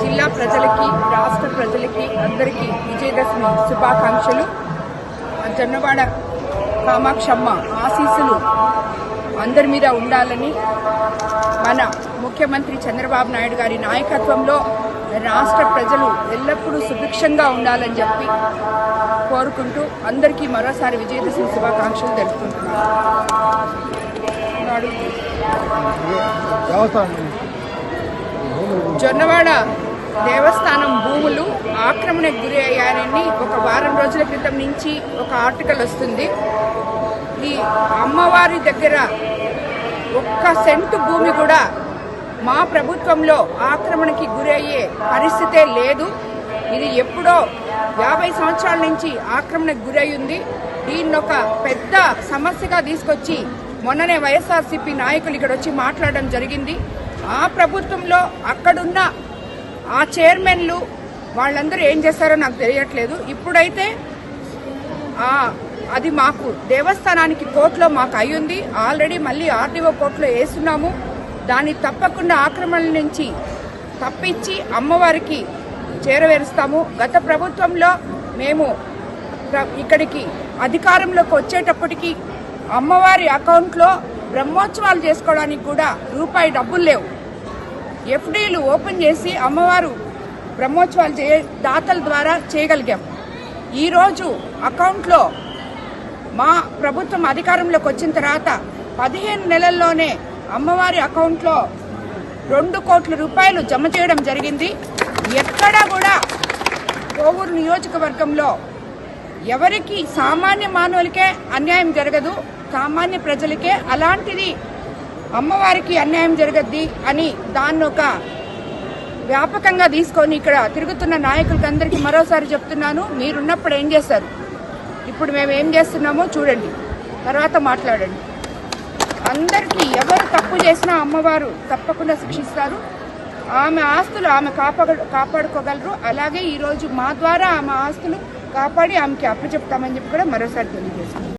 జిల్లా ప్రజలకి రాష్ట్ర ప్రజలకి అందరికీ విజయదశమి శుభాకాంక్షలు. జొన్నవాడ కామాక్షమ్మ ఆశీస్సులు అందరి మీద ఉండాలని మన ముఖ్యమంత్రి చంద్రబాబు నాయుడు గారి నాయకత్వంలో రాష్ట్ర ప్రజలు ఎల్లప్పుడూ సుభిక్షంగా ఉండాలని చెప్పి కోరుకుంటూ అందరికీ మరోసారి విజయదశమి శుభాకాంక్షలు తెలుపుకుంటున్నాను. జొన్నవాడ దేవస్థానం భూములు ఆక్రమణకు గురి అయ్యారని ఒక వారం రోజుల క్రితం నుంచి ఒక ఆర్టికల్ వస్తుంది. ఈ అమ్మవారి దగ్గర ఒక్క సెంటు భూమి కూడా మా ప్రభుత్వంలో ఆక్రమణకి గురయ్యే పరిస్థితే లేదు. ఇది ఎప్పుడో యాభై సంవత్సరాల నుంచి ఆక్రమణకు గురయ్యింది దీన్ని ఒక పెద్ద సమస్యగా తీసుకొచ్చి మొన్ననే వైఎస్ఆర్సీపీ నాయకులు ఇక్కడ వచ్చి మాట్లాడడం జరిగింది. ఆ ప్రభుత్వంలో అక్కడున్న ఆ చైర్మన్లు వాళ్ళందరూ ఏం చేస్తారో నాకు తెలియట్లేదు. ఇప్పుడైతే ఆ, అది మాకు దేవస్థానానికి కోర్టులో మాకు అయ్యింది. ఆల్రెడీ మళ్ళీ ఆర్డీఓ కోర్టులో వేస్తున్నాము. దాన్ని తప్పకుండా ఆక్రమణల నుంచి తప్పించి అమ్మవారికి చేరవేరుస్తాము. గత ప్రభుత్వంలో మేము ప్ర- ఇక్కడికి అధికారంలోకి వచ్చేటప్పటికి అమ్మవారి అకౌంట్లో బ్రహ్మోత్సవాలు చేసుకోవడానికి కూడా రూపాయి డబ్బులు లేవు. ఎఫ్డీలు ఓపెన్ చేసి అమ్మవారు బ్రహ్మోత్సవాలు చే దాతల ద్వారా చేయగలిగాం. ఈరోజు అకౌంట్లో మా ప్రభుత్వం అధికారంలోకి వచ్చిన తర్వాత పదిహేను నెలల్లోనే అమ్మవారి అకౌంట్లో రెండు కోట్ల రూపాయలు జమ చేయడం జరిగింది. ఎక్కడా కూడా కోవూరు నియోజకవర్గంలో ఎవరికి సామాన్య మానవులకే అన్యాయం జరగదు సామాన్య ప్రజలకే అలాంటిది అమ్మవారికి అన్యాయం జరగద్ది అని దాన్ని ఒక వ్యాపకంగా తీసుకొని ఇక్కడ తిరుగుతున్న నాయకులకందరికీ మరోసారి చెప్తున్నాను. మీరున్నప్పుడు ఏం చేస్తారు? ఇప్పుడు మేము ఏం చేస్తున్నామో చూడండి. తర్వాత మాట్లాడండి. అందరికీ ఎవరు తప్పు చేసినా అమ్మవారు తప్పకుండా శిక్షిస్తారు. ఆమె ఆస్తులు ఆమె కాపాడుకోగలరు. అలాగే ఈరోజు మా ద్వారా ఆమె ఆస్తులు కాపాడి ఆమెకి అప్పచెప్తామని చెప్పి కూడా మరోసారి తెలియజేస్తున్నాం.